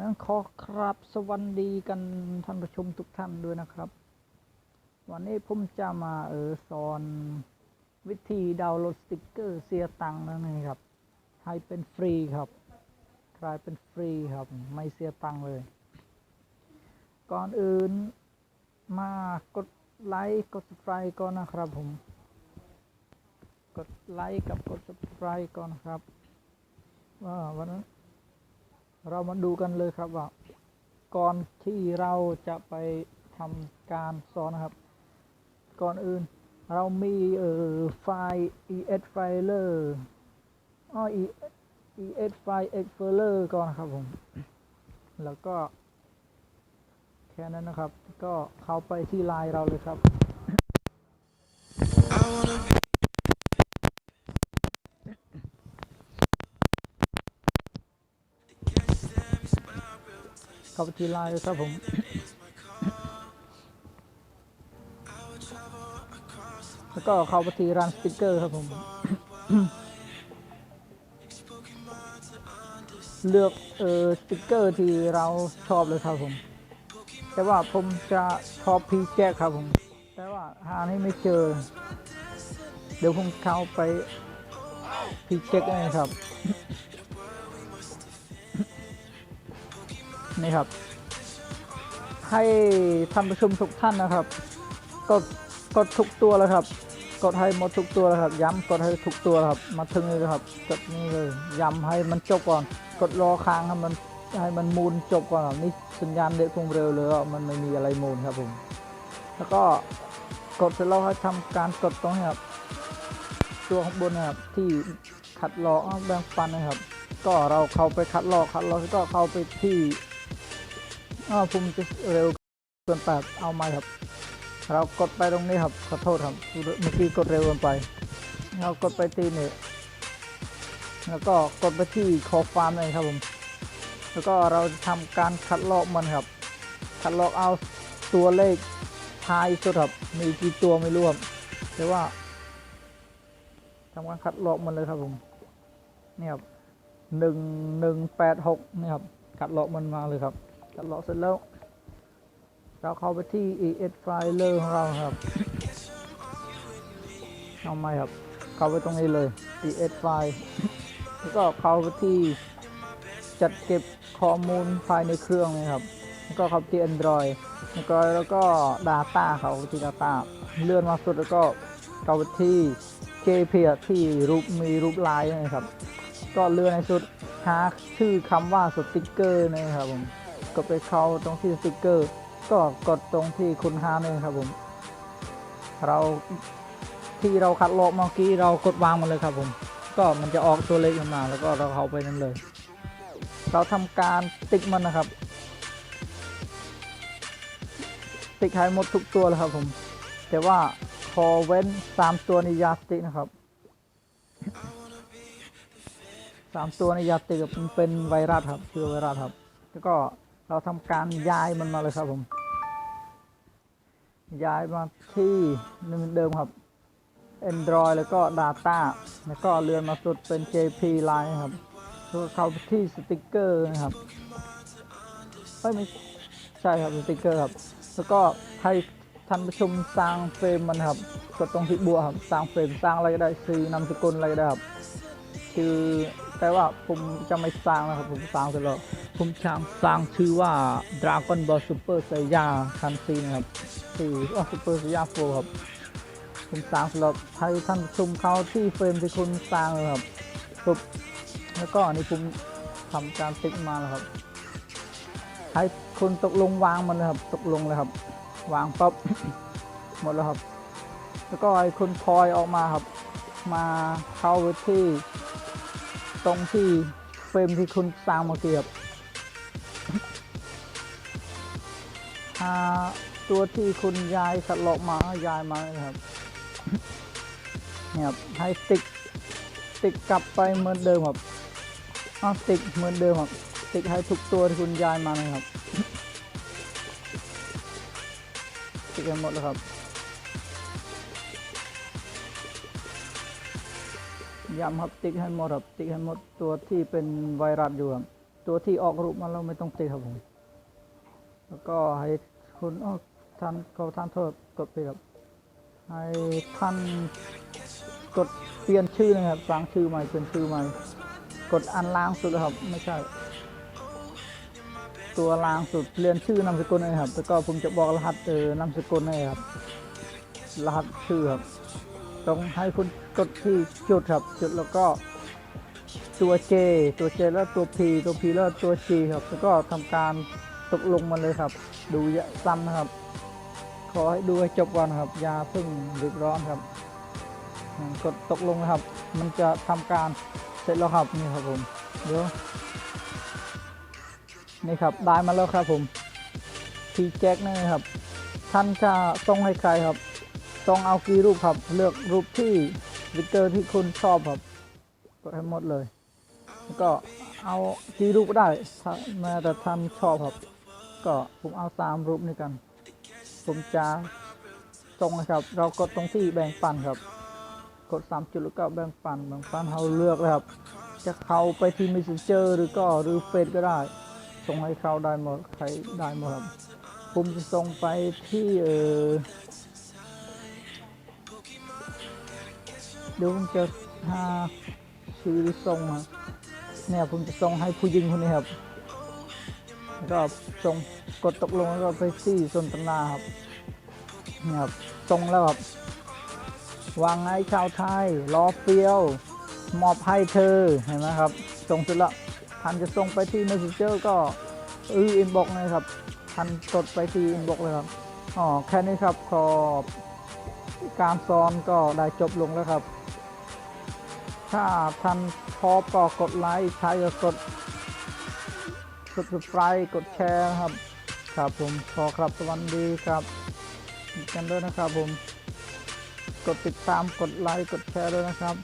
นั้นขอครับสวัสดีกันท่านผู้ชมทุกท่านด้วยนะครับ วันนี้ผมจะมาเออสอนวิธีดาวน์โหลดสติกเกอร์เสียตังค์นั่นเองครับให้เป็นฟรีครับกลายเป็นฟรีครับไม่เสียตังค์เลย ก่อนอื่นมากดไลค์กด subscribe ก่อนนะครับผม กดไลค์กับกด subscribe ก่อนครับว่าวันนั้น เรามาดูกันเลยครับว่า ก่อนที่เราจะไปทำการสอนนะครับ ก่อนอื่นเรามีเอ่อไฟล์ es filer อ้อ es file explorer ก่อนครับผม แล้วก็แค่นั้นนะครับ ก็เข้าไปที่ไลน์เราเลยครับ เข้าไปที่ไลน์เลยครับผมแล้วก็เข้าไปที่ร้านสติกเกอร์ครับผม เลือกเออสติกเกอร์ที่เราชอบเลยครับผม แต่ว่าผมจะชอบพีแจ็คครับผม แต่ว่าหาให้ไม่เจอ เดี๋ยวผมเข้าไปพีแจ็คนะครับ นี่ครับ ให้ท่านผู้ชมทุกท่านนะครับ กดกดทุกตัวแล้วครับ กดให้หมดทุกตัวแล้วครับ ย้ำกดให้ทุกตัวล้วครับ มาถึงเลยครับกดนี่เลยย้ำให้มันจบก่อน กดรอค้างให้มันให้มันมูลจบก่อนนี่สัญญาณเด็กคงเร็วเลยมันไม่มีอะไรมูลครับผมแล้วก็กดเสร็จแล้วให้ทำการกดตรงนี้ครับตัวข้างบนนะครับที่ขัดล้อแบ่งปันนะครับ ก็เราเข้าไปคัดลอกคัดลอกแล้วก็เข้าไปที่ อ้าวผมจะเร็วเกินไปเอาไหมครับ เรากดไปตรงนี้ครับขอโทษครับเมื่อกี้กดเร็วเกินไป เรากดไปที่นี่แล้วก็กดไปที่คอฟาร์มเลยครับผม แล้วก็เราจะทำการคัดลอกมันครับ คัดลอกเอาตัวเลขท้ายสุดครับ มีกี่ตัวไม่รู้ครับแต่ว่าทำการคัดลอกมันเลยครับผม นี่ครับหนึ่งหนึ่งแปดหกนี่ครับกัดลาะมันมาเลยครับ กัดเลาะเสร็จแล้ว เราเข้าไปที่ es filer ของเราครับเอาไมครับ เข้าไปตรงนี้เลย es file แล้วก็เข้าไปที่จัดเก็บข้อมูลภายในเครื่องนะครับ แล้วก็เข้าไปที่ Android แล้วก็แล้วก็ Data เขาที่ Data เลื่อนมาสุดแล้วก็เข้าไปที่ JP ที่รูปมีรูปลายนะครับ ก็เลื่อนในสุดหาชื่อคำว่าสติกเกอร์นะครับผม ก็ไปเข้าตรงที่สติกเกอร์ ก็กดตรงที่คุณหาเนี่ยครับผม เราที่เราคัดลอกเมื่อกี้เรากดวางมันเลยครับผม ก็มันจะออกตัวเลขมา แล้วก็เราเข้าไปนั่นเลย เราทำการติ๊กมันนะครับ ติ๊กให้หมดทุกตัวเลยครับผม แต่ว่าพอเว้นสามตัวในยาตินะครับสามตัวในยาติกับมันเป็นไวรัสครับเชื้อไวรัสครับ แล้วก็ เราทำการย้ายมันมาเลยครับผม ย้ายมาที่เหมือนเดิมครับ Android แล้วก็ Data แล้วก็เลื่อนมาสุดเป็น JP Line ครับแล้วเข้าไปที่สติกเกอร์นะครับเอ้ยไม่ใช่ครับสติกเกอร์ครับ แล้วก็ให้ท่านผู้ชมสร้างเฟรมมันครับกดตรงที่บัวครับสร้างเฟรมสร้างอะไรก็ได้ซื้อนามสกุลอะไรก็ได้ครับ คือแต่ว่าผมจะไม่สร้างนะครับผมสร้างเสร็จแล้ว ผมช่างสร้างชื่อว่า Dragon Ball Super Saiyan คันซีนะครับคือว่า Super Saiyan 4ครับ ผมสร้างสำหรับให้ท่านชมเขาที่เฟรมที่คุณสร้างเลยครับปุ๊บแล้วก็อันนี้ผมทำการติ๊กมาแล้วครับ ให้คุณตกลงวางมันนะครับ ตกลงเลยครับ วางปั๊บหมดแล้วครับ แล้วก็ให้คุณพลอยออกมาครับ มาเข้าไปที่ตรงที่เฟรมที่คุณสร้างเมื่อกี้ครับาตัวที่คุณยายคัดลอกมายายมาครับเนี่ยครับให้ติ๊กติ๊กกลับไปเหมือนเดิมครับอ้าติ๊กเหมือนเดิมครับติ๊กให้ทุกตัวที่คุณยายมานะครับติ๊กให้หมดแล้วครับ ย้ำครับติ๊กให้หมดครับติ๊กให้หมดตัวที่เป็นไวรัสอยู่ครับตัวที่ออกรูปมาเราไม่ต้องติดครับผมแล้วก็ให้ คุณอ้อท่านขอท่านโทษกดไปครับให้ท่านกดเปลี่ยนชื่อนะครับสร้างชื่อใหม่เปลี่ยนชื่อใหม่ กดอันล่างสุดนะครับ ไม่ใช่ ตัวล่างสุดเปลี่ยนชื่อนามสกุลนะครับ แล้วก็ผมจะบอกรหัสเออนามสกุลให้ครับ รหัสชื่อครับ ต้องให้คุณกดที่จุดครับ จุดแล้วก็ตัว J ตัว J แล้วตัว P ตัว P แล้วตัว G ครับ แล้วก็ทำการ ตกลงมาเลยครับ ดูย่าซ้ำนะครับ ขอให้ดูให้จบก่อนครับยาพิ่งรีบร้อนครับกดตกลงนะครับ มันจะทำการเสร็จแล้วครับนี่ครับผมเดี๋ยวนี่ครับได้มาแล้วครับผมพีแจ็คนี่ครับ ท่านจะส่งให้ใครครับต้องเอากี่รูปครับ เลือกรูปที่วิกเตอร์ที่คุณชอบครับกดให้หมดเลย ก็เอากี่รูปก็ได้แม้แต่ท่านชอบครับ ก็ผมเอาสามรูปนี้กัน ผมจะส่งนะครับ เรากดตรงที่แบ่งปันครับ กดสามจุดแล้วก็แบ่งปันแบ่งปันเราเลือกเลยครับ จะเข้าไปที่ Messenger หรือก็หรือเฟซก็ได้ส่งให้เขาได้หมดใครได้หมดครับผมจะส่งไปที่เออเดี๋ยวผมจะหาชื่อส่งมาเนี่ยผมจะส่งให้ผู้หญิงคนนี้ครับ ก็ส่งกดตกลงแล้วก็ไปที่สนทนาครับเนี่ยครับส่งแล้วครับวางไงชาวไทยรอเฟียว มอบให้เธอเห็นไหมครับส่งเสร็จแล้วท่านจะส่งไปที่ messenger ก็อืออินบ็อกนะครับท่านกดไปที่อินบ็อกเลยครับอ๋อแค่นี้ครับขอบการสอนก็ได้จบลงแล้วครับ ถ้าท่านชอบก็กดไลค์ใช้ก็ กด subscribe กดแชร์นะครับ ครับผมขอครับสวัสดีครับกันด้วยนะครับผม กดติดตามกดไลค์กดแชร์ด้วยนะครับ